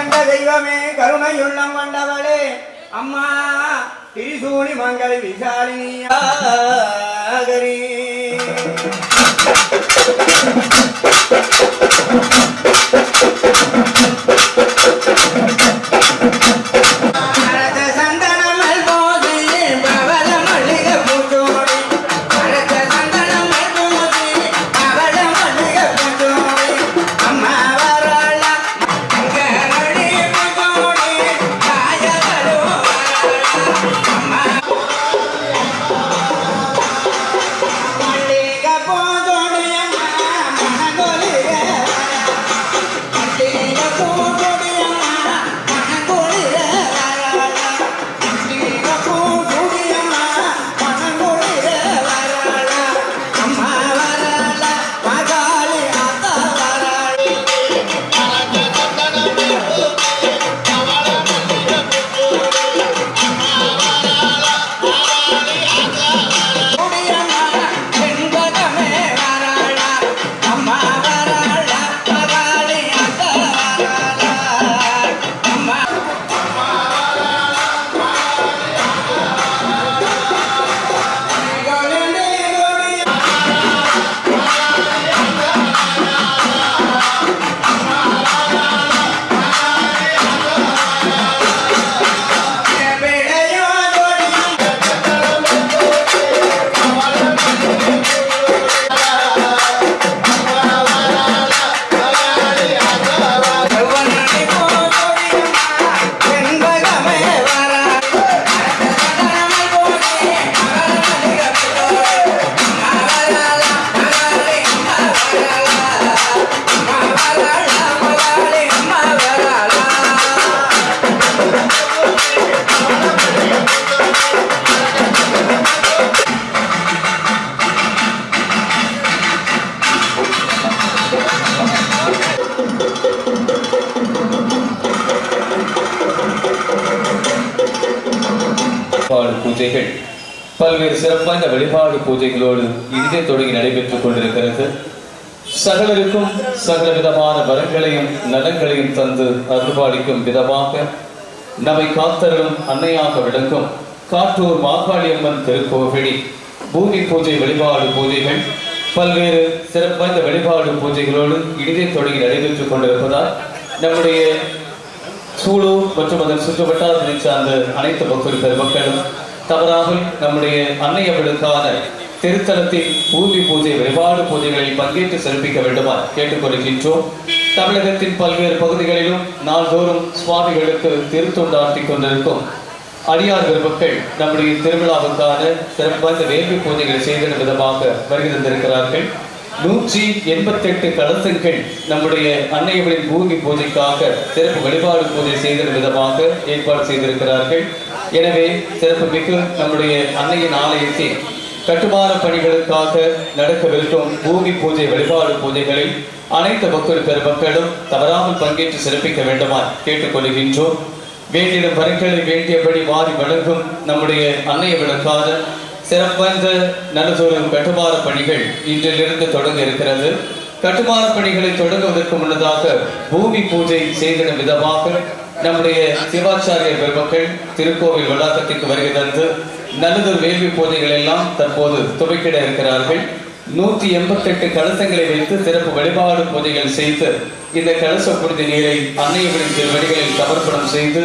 கண்ட தெய்வமே கருணையுள்ளம் கொண்டவளே அம்மா திரிசூனி மங்கள் மங்கள வழிபாடு பூஜைகள். பல்வேறு சிறப்பான வழிபாடு பூஜைகளோடு இனிதே தொடங்கி நடைபெற்றுக் கொண்டிருக்கிறது. சகலருக்கும் சகல விதமான வரங்களையும் நலங்களையும் தந்து அருள்பாலிக்கும் விதமாக நம்மை காத்தரும் அன்னையாக விளங்கும் காட்டூர் மாகாளியம்மன் திருக்கோவிலில் பூமி பூஜை வழிபாடு பூஜைகள் பல்வேறு சிறப்பான வழிபாடு பூஜைகளோடு இனிதே தொடங்கி நடைபெற்றுக் கொண்டிருப்பதால் நம்முடைய சூலூர் மற்றும் அதன் சுற்றுவட்டாரத்தை சார்ந்த அனைத்து பக்தர் பெருமக்களும் தவறாக நம்முடைய அன்னையவளுக்கான திருத்தலத்தின் பூமி பூஜை வழிபாடு பூஜைகளில் பங்கேற்று சிறப்பிக்க வேண்டுமா கேட்டுக்கொள்கின்றோம். தமிழகத்தின் பல்வேறு பகுதிகளிலும் நாள்தோறும் சுவாமிகளுக்கு திருத்தொண்டாற்றி கொண்டிருக்கும் அடியார் பெருமக்கள் நம்முடைய திருவிழாவுக்கான சிறப்பான வேள்வி பூஜைகளை செய்த விதமாக வருகிறந்திருக்கிறார்கள் நூற்றி எண்பத்தெட்டு கலசங்கள் நம்முடைய அன்னையவரின் பூமி பூஜைக்காக சிறப்பு வழிபாடு பூஜை செய்த விதமாக ஏற்பாடு செய்திருக்கிறார்கள். எனவே சிறப்பு மிகு நம்முடைய அன்னையின் ஆலயத்தில் கட்டுமான பணிகளுக்காக நடக்கவிருக்கும் பூமி பூஜை வழிபாடு பூஜைகளில் அனைத்து பக்தர் பெருமக்களும் தவறாமல் பங்கேற்று சிறப்பிக்க வேண்டுமா கேட்டுக்கொள்கின்றோம். வேண்டிய வரங்களை வேண்டியபடி மாறி வழங்கும் நம்முடைய அன்னையவளுக்கான சிறப்பான நல்லதொரு கட்டுமான பணிகள் இன்றிலிருந்து தொடங்க இருக்கிறது கட்டுமான பணிகளை தொடங்குவதற்கு முன்னதாக பூமி பூஜை செய்திடும் விதமாக நம்முடைய சிவாச்சாரிய பெருமக்கள் திருக்கோவில் வளாகத்திற்கு வருகை தந்து நல்லதொரு வேள்வி பூஜைகள் எல்லாம் தற்போது துவக்கிட இருக்கிறார்கள். நூற்றி எண்பத்தெட்டு கலசங்களை வைத்து சிறப்பு வழிபாடு பூஜைகள் செய்து இந்த கலச புனித நீரை அன்னையவரின் திருவடிகளில் சமர்ப்பணம் செய்து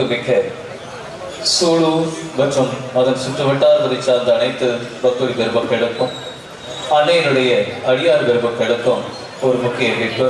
பெரும் மதிப்புமிக்க சூலூர் மற்றும் அதன் சுற்று வட்டாரத்தை சார்ந்த அனைத்து பக்தொழி பெருமக்களுக்கும் அன்னையினுடைய அடியார் பெருமக்களுக்கும் ஒரு முக்கிய கேட்பு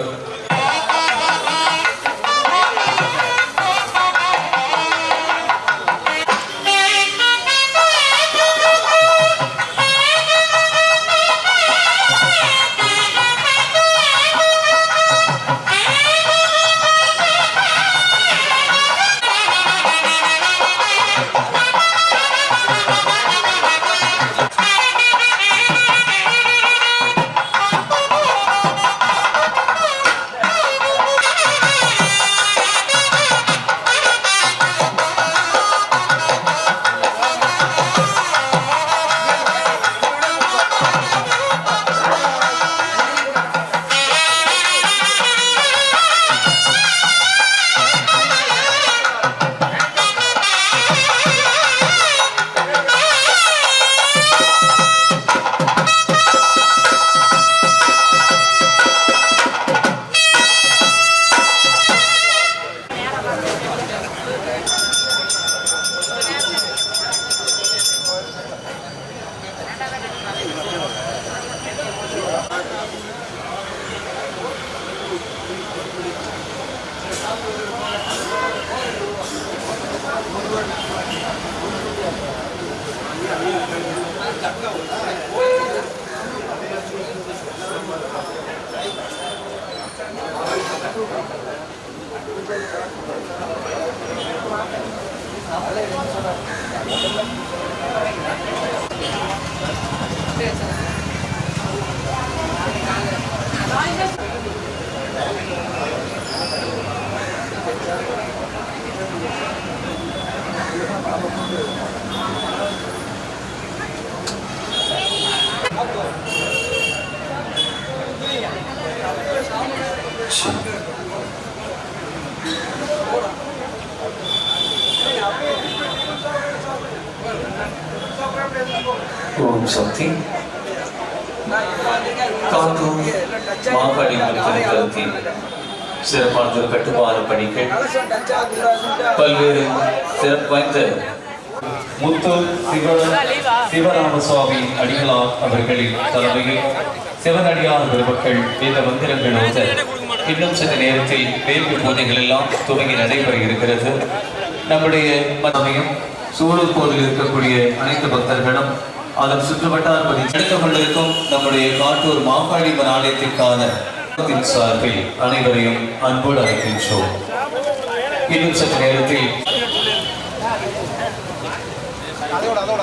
ராமசுவாமி அடிகளார் அவர்களின் தலைமையில் சிவனடியார் பெருமக்கள் இந்த மந்திரங்கள் ஓத இன்னும் சில நேரத்தில் வேள்வி பூஜைகள் எல்லாம் துவங்கி நடைபெற இருக்கிறது. நம்முடைய மதமையும் சூழல் போதில் இருக்கக்கூடிய அனைத்து பக்தர்களும் அதன் சுற்றுவட்டார் படி எடுத்துக் கொண்டிருக்கும் நம்முடைய காட்டூர் மாகாளிமன் ஆலயத்திற்கான சார்பில் அனைவரையும் அன்போடு அழைக்கின்றோம். இன்னும் சற்று நேரத்தில் அதோட அதோட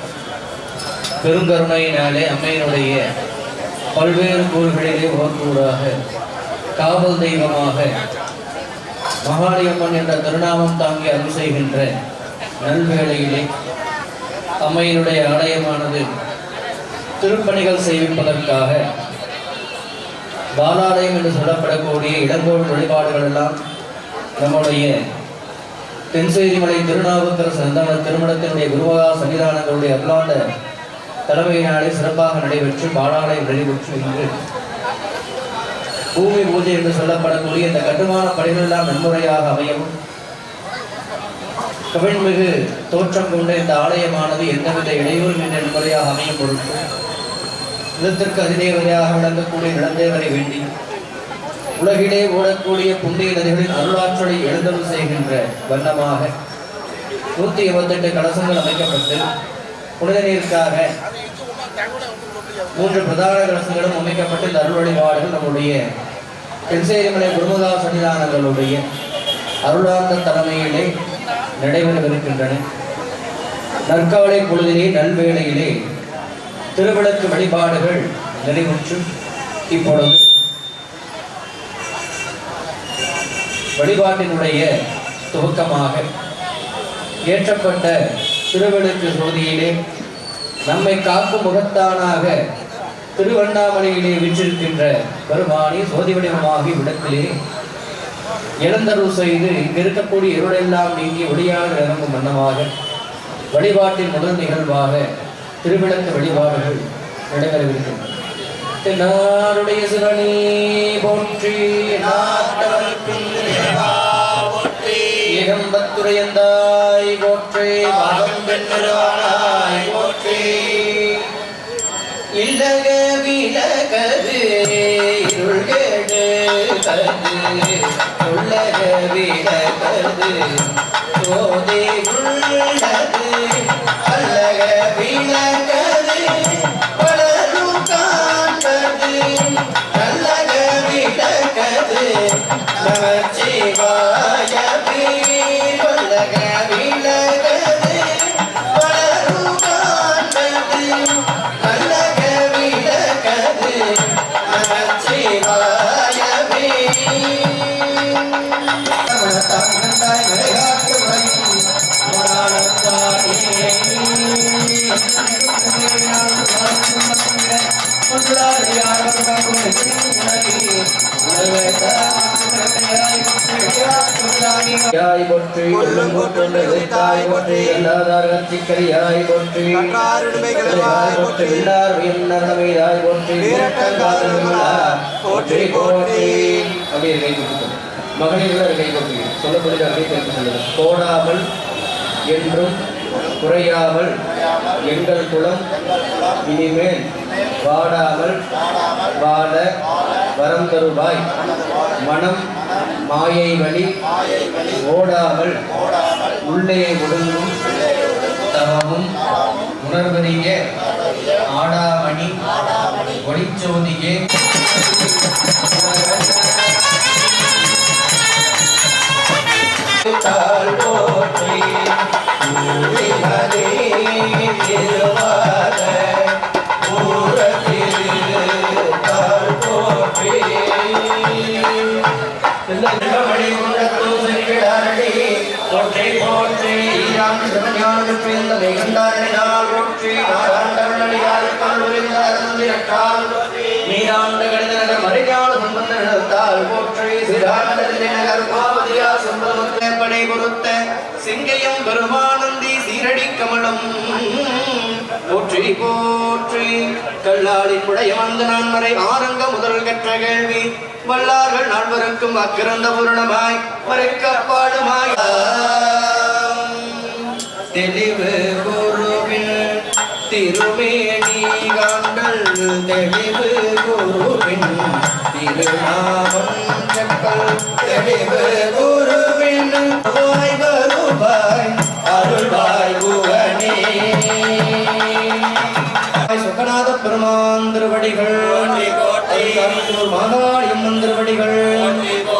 பெருங்கருணையினாலே அம்மையினுடைய பல்வேறு கூறுகளிலே ஓர்கூடாக காவல் தெய்வமாக மகாளியம்மன் என்ற திருநாமம் தாங்கி அருள் செய்கின்ற நல்வேளையிலே அம்மையினுடைய ஆலயமானது திருப்பணிகள் செய்விப்பதற்காக பாலாலயம் என்று சொல்லப்படக்கூடிய இடங்கோள் வழிபாடுகள் எல்லாம் நம்முடைய தென்சேரிமலை திருநாவுக்கரசு சந்தான திருமணத்தினுடைய குருவகா சன்னிதானங்களுடைய அல்லாண்ட தலைமையினாலே சிறப்பாக நடைபெற்று பாலாலயம் நடைபெற்று இன்று. பூமி பூஜை என்று சொல்லப்படக்கூடிய இந்த கட்டுமான பணிகள் எல்லாம் நன்முறையாக அமையும் கவிழ்மிகு தோற்றம் கொண்ட இந்த ஆலயமானது எந்தவித இடையூறும் என்ற நன்முறையாக அமையும் பொருட்டு நிலத்திற்கு அதிதேவதையாக விளங்கக்கூடிய நிலந்தேவரை வேண்டி உலகிலே ஓடக்கூடிய புண்ணிய நதிகளின் அருளாற்றலை எழுந்தருள் செய்கின்ற வண்ணமாக நூத்தி இருபத்தெட்டு கலசங்கள் அமைக்கப்பட்டு புனித நீருக்காக மூன்று பிரதான கலசங்களும் அமைக்கப்பட்டு இந்த அருள் வழிபாடுகள் நம்முடைய தென்சேரிமலை குருமுகா சன்னிதானங்களுடைய அருளார்ந்த தலைமையிலே நடைபெறவிருக்கின்றன. நற்காலை பொழுதிலே நல்வேளையிலே திருவிளக்கு வழிபாடுகள் நிறைவுற்று இப்பொழுது. வழிபாட்டினுடைய துவக்கமாக ஏற்றப்பட்ட திருவிளக்கு சோதியிலே நம்மை காக்கும் முகத்தானாக திருவண்ணாமலையிலே வீற்றிருக்கின்ற பெருமானி சோதி வடிவமாகி விடத்திலே இளந்தருள் செய்து இங்கு இருக்கக்கூடிய இருளெல்லாம் நீங்கி ஒளியாக இறங்கும் வண்ணமாக வழிபாட்டின் முதல் நிகழ்வாக திருவிளக்கு வழிபாடுகள் நடைபெறவிருக்கின்றன. தென்னாருடைய சிவனே போற்றி நாட்டவர்க்கும் இறைவா பெண்ணிருவானாய் போற்றி. இல்லக விலகது இருள்கேடு கது உள்ளக விலகது சோதி உள்ளது. அல்லக விலகது யாய் போற்றி உள்ளும் போற்றுண்டு தாய் போற்றி எல்லாதார் கட்சிக்கரியாய் போற்றி. யாய் போற்றி. போற்றி அப்படியே கை சொல்லக்கூடிய அப்படியே கொடுக்க சொல்லுங்கள் என்றும் குறையாமல் எங்கள் குலம் இனிமேல் வாடாமல் வாட வரம் தருவாய். மனம் மாயை வழி ஓடாமல் உள்ளே ஒடுங்கும் தவமும் உணர்வறிய ஆடாமணி ஒளிச்சோதியே. நீராண்ட கடித நகர் மறைஞான சம்பந்த நிலத்தால் போற்றி சிறாண்டதில்லை நகர் பாவ சம்பந்தமுத்த படை சிங்கையும் பெருமானந்தி சீரடி கமலம் போற்றி போற்றி. கல்லாளின் வந்து நான் மறை ஆரங்க முதல் கற்ற கேள்வி. வல்லார்கள் நால்வருக்கும் அக்கிரந்த பூரணமாய் மறைக்கப்பாடுமாய் தெளிவு குருவின் திருமேனி காண்டல் தெளிவு குருவின் திருநாமம் செப்பல் தெளிவு குருவின் வாய் வருவாய் அருள்வாய் குகனே சுகநாத பெருமான் திருவடிகள் மாகாளியம் திருவடிகள்.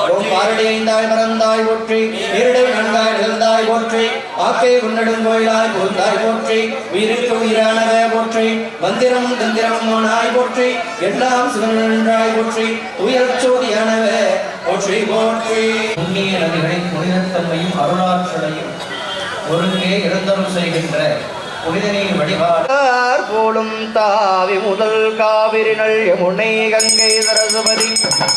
ஓம் பாரடி ஐந்தாய் மறந்தாய் போற்றி நீரிடை நன்காய் நிகழ்ந்தாய் போற்றி ஆக்கை உன்னடும் கோயிலாய் போந்தாய் போற்றி உயிருக்கு உயிரானவ போற்றி மந்திரம் தந்திரம் மோனாய் போற்றி எல்லாம் சிவனாய் போற்றி உயர் சோதியானவ போற்றி போற்றி புண்ணிய நதிகளின் புனிதத்தன்மையும் அருளாற்றலையும் ஒருங்கே இழந்தருள் செய்கின்ற புனிதனின் வழிபாடு போலும் தாவி முதல் காவிரி நல் யமுனை கங்கை சரஸ்வதி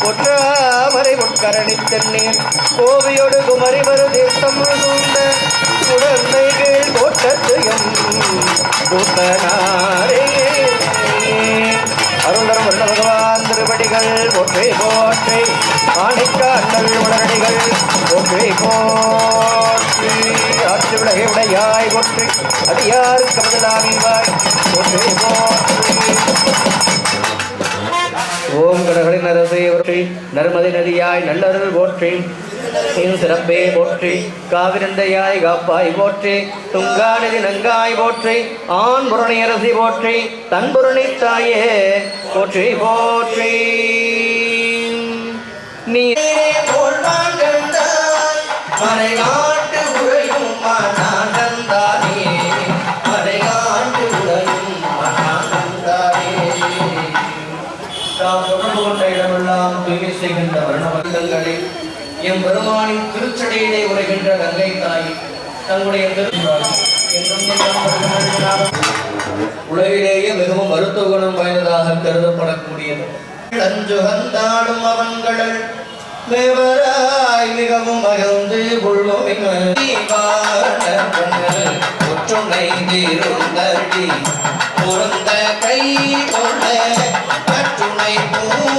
பொற்றாமரை முட்கரணி தென்னீர் கோவியோடு குமரி மறு தீர்த்தம் சூழ்ந்த குடந்தை கீழ் கோட்டத்து எம் கூத்தனாரே அருந்தரம் வந்த பகவான் திருவடிகள் போற்றி போற்றி ஆணைக்காண்டல் உடனடிகள் ஒற்றை போற்றி ஆற்று விலகை உடையாய் ஒற்றி அது யாருக்கு கமலாமிவாய் ஒற்றை போற்றி ஓம் கடகளின் நரசை ஒற்றி நர்மதை நதியாய் நல்லருள் போற்றி. என் சிறப்பே போற்றி காவிரண்டையாய் காப்பாய் போற்றி துங்காநிதி நங்காய் போற்றி ஆண் புரணி அரசி போற்றி தன்புரணி தாயே போற்றி போற்றி. நீ மறைநாட்டு எம் பெருமானின் திருச்சடையிலே உரைகின்ற கங்கை தாய் தங்களுடைய உலகிலேயே மிகவும் மருத்துவ குணம் வாய்ந்ததாக கருதப்படக்கூடியது. அஞ்சுகந்தாடும் அவன்கள் மேவராய் மிகவும் மகிழ்ந்து கொள்வோம் ஒற்றுமை பொருந்த கை கொள்ள கற்றுணை பூட்டினோர்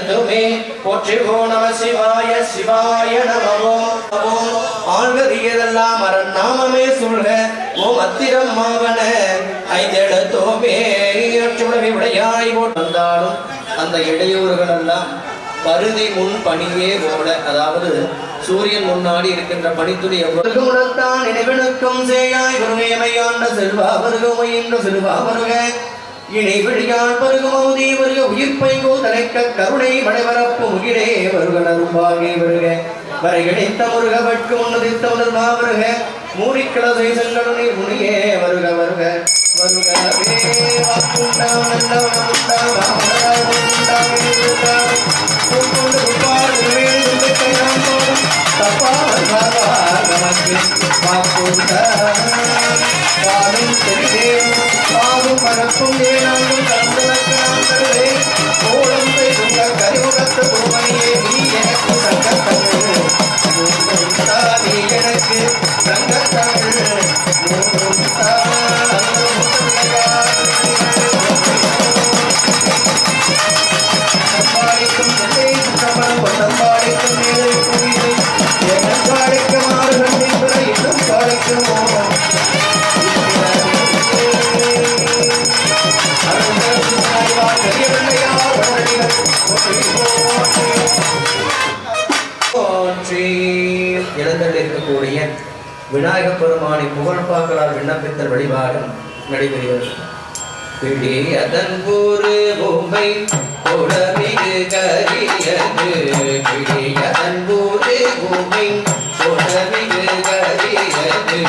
அஞ்செழுத்துமே போற்றிவோ நம சிவாய சிவாய நமவோ நமோ ஆழ்கதியதெல்லாம் அரண் நாமமே சொல்க ஓ மத்திரம் மாவன. ஐந்தெழுத்தோமே அற்றுடமை விடையாய் அந்த இடையூறுகள் எல்லாம் பருதி முன் பணியே ஓட அதாவது சூரியன் முன்னாடி இருக்கின்ற பனித்துளி எவ்வளவு உணர்த்தான் நினைவெடுக்கும் சேயாய் வருகையமையாண்ட செல்வா வருகமை என்ற செல்வா வருக. இணை விழியால் பருகுமௌதி வருக உயிர்ப்பை கோதலைக்க கருணை மடைவரப்பு முகிடே வருக நரும்பாகி வருக. வரைகிடைத்த முருக வட்கு உன்னதித்த உணர்வா வருக மூரிக்கிழதை செல்லடுனி முனியே. வருக வருக பரப்பும் ஏனாலும் நீ எனக்கு சங்கத்தமிழ். எனக்கு Thank you. விநாயக பெருமானை புகழ்பாக்களால் விண்ணப்பித்தல் வழிபாடு நடைபெறுகிறது. பிடி அதன் கூறு பொம்மை கொடமிகு கரியது. பிடி அதன் கூறு பொம்மை கரியது.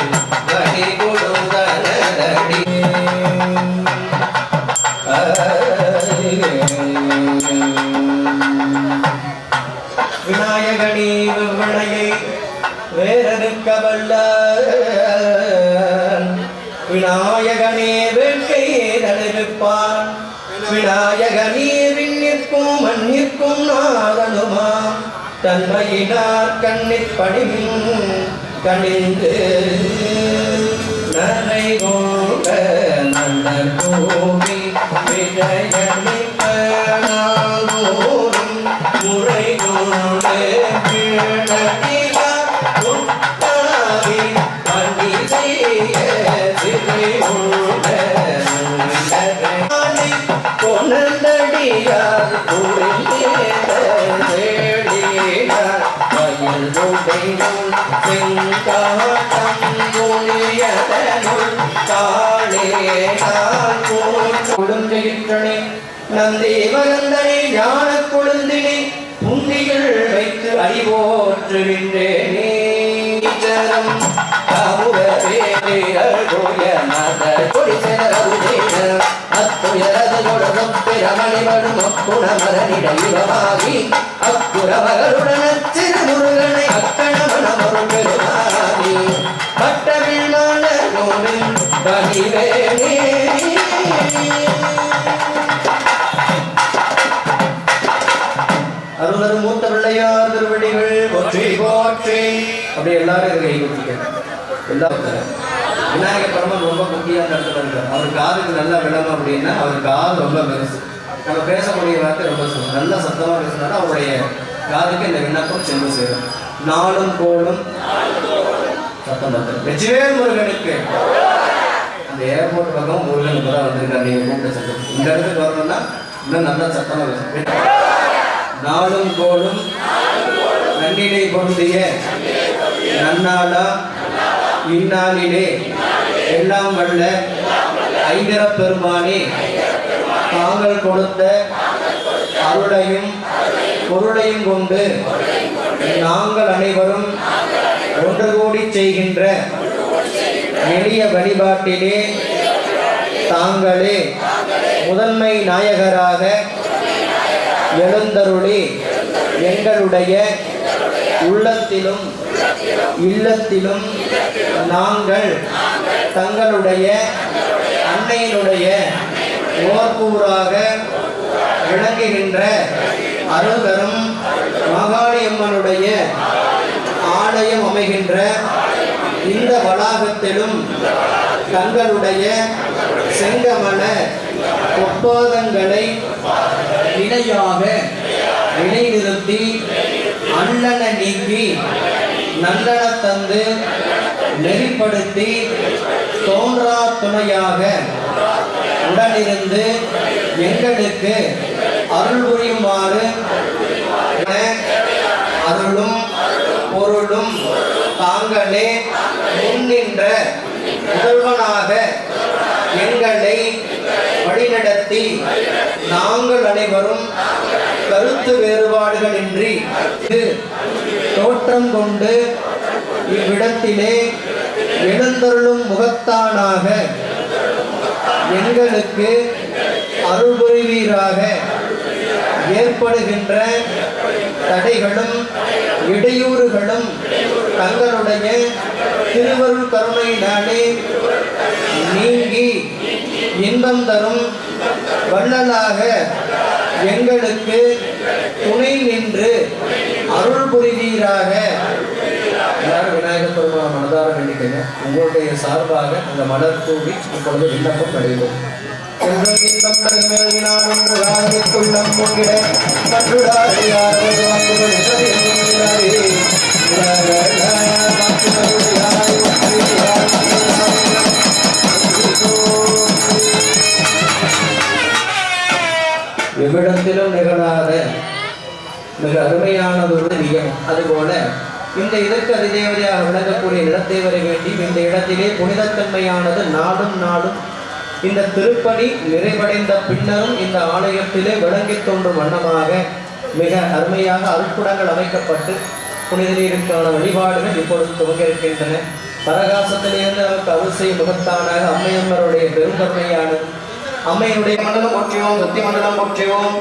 விநாயகனே வினையை வேறறுக்கவல்ல விநாயகனே வேட்கை தடுவிப்பான் விநாயகனே விண்ணிற்கும் மண்ணிற்கும் நாதனுமா தன்மையினார் கண்ணிற் பணிமின் கணிந்து நரை கோட நல்ல கோவி விஜயமிக்க நாளோறும் முறை கொண்டு கொடுந்திருக்கணே நந்தி மகந்தனை ஞான கொழுந்தினை உண்டிகள் வைத்து அறிவோற்றுகின்றேனே. சரம் காமுகவே அழகோய கொடுக்கும் பிரமணிவரும் அக்குணமரனிடையுமாகி அக்குறவருடன் திருமுருகனை அக்கணவனமரும் பெருமாகி பட்டமில்லாத நூலில் பணிவேணி அருளர் மூத்த பிள்ளையார் திருவடிகள் போற்றி போற்றி. அப்படி எல்லாரும் இதை விநாயகர் பெருமான் ரொம்ப முக்கியமான இடத்துல இருக்கார் அவர் காதுக்கு நல்லா விளங்கும் அப்படின்னா அவர் காது ரொம்ப பெருசு நம்ம பேசக்கூடிய வார்த்தை ரொம்ப நல்ல சத்தமாக பேசினாலும் அவருடைய காதுக்கு இந்த விண்ணப்பம் சென்று சேரும். நாளும் கோளும் சத்தம் பத்தம் முருகனுக்கு. அந்த ஏர்போர்ட் பக்கம் முருகன் இப்போ தான் வந்திருக்காரு. நீங்கள் கூப்பிட்ட சத்தம். இந்த இடத்துக்கு வரணும்னா இன்னும் நல்லா சத்தமாக பேசும் நாளும் கோளும் நன்னிலை பொருந்திய நன்னாளா இந்நாளிலே எல்லாம் வல்ல ஐங்கர பெருமானே தாங்கள் கொடுத்த அருளையும் பொருளையும் கொண்டு நாங்கள் அனைவரும் ஒன்று கூடி செய்கின்ற எளிய வழிபாட்டிலே தாங்களே முதன்மை நாயகராக எழுந்தருளி எங்களுடைய உள்ளத்திலும் இல்லத்திலும் நாங்கள் தங்களுடைய அன்னையினுடைய ஓர்கூறாக விளங்குகின்ற அருள்தரும் மகாளியம்மனுடைய ஆலயம் அமைகின்ற இந்த வளாகத்திலும் தங்களுடைய செங்கமல ஒப்பாதங்களை இணையாக நிலைநிறுத்தி அண்ணனை நீக்கி நல்லன தந்து நெறிப்படுத்தி தோன்றா துணையாக உடனிருந்து எங்களுக்கு அருள் புரியுமாறு அருளும் பொருளும் தாங்களே முன்னின்ற முதல்வனாக வழிநடத்தி நாங்கள் அனைவரும் கருத்து வேறுபாடுகளின்றி தோற்றம் கொண்டு இவ்விடத்திலே எழுந்தருளும் முகத்தானாக எங்களுக்கு அருள்புரிவீராக ஏற்படுகின்ற தடைகளும் இடையூறுகளும் தங்களுடைய திருவருள் கருணையினாலே நீங்கி இன்பம் தரும் வள்ளலாக எங்களுக்கு துணை நின்று அருள் புரிவீராக. எல்லாரும் விநாயகர் பெருமான் மனதார வேண்டிக்கங்க? உங்களுடைய சார்பாக அந்த மலர் தூவி இப்பொழுது விண்ணப்பம் நடைபெறும் செல்வம் எவ்விடத்திலும் நிகழாத மிக அருமையானதொரு ஒரு அதுபோல இந்த இதற்கு அதிதேவதையாக விளங்கக்கூடிய இடத்தேவரை வேண்டி இந்த இடத்திலே புனிதத்தன்மையானது நாடும் நாடும் இந்த திருப்பணி நிறைவடைந்த பின்னரும் இந்த ஆலயத்திலே விளங்கித் தோன்றும் வண்ணமாக மிக அருமையாக அருட்குடங்கள் அமைக்கப்பட்டு புனித நீருக்கான வழிபாடுகள் இப்பொழுது துவங்க இருக்கின்றன பரகாசத்திலிருந்து அவருக்கு அருள் செய்யும் முகத்தானாக அம்மையம்மருடைய பெருந்தன்மையானது அம்மையினுடைய மண்டலம் போற்றியோம் சத்திய மண்டலம் போற்றியோம்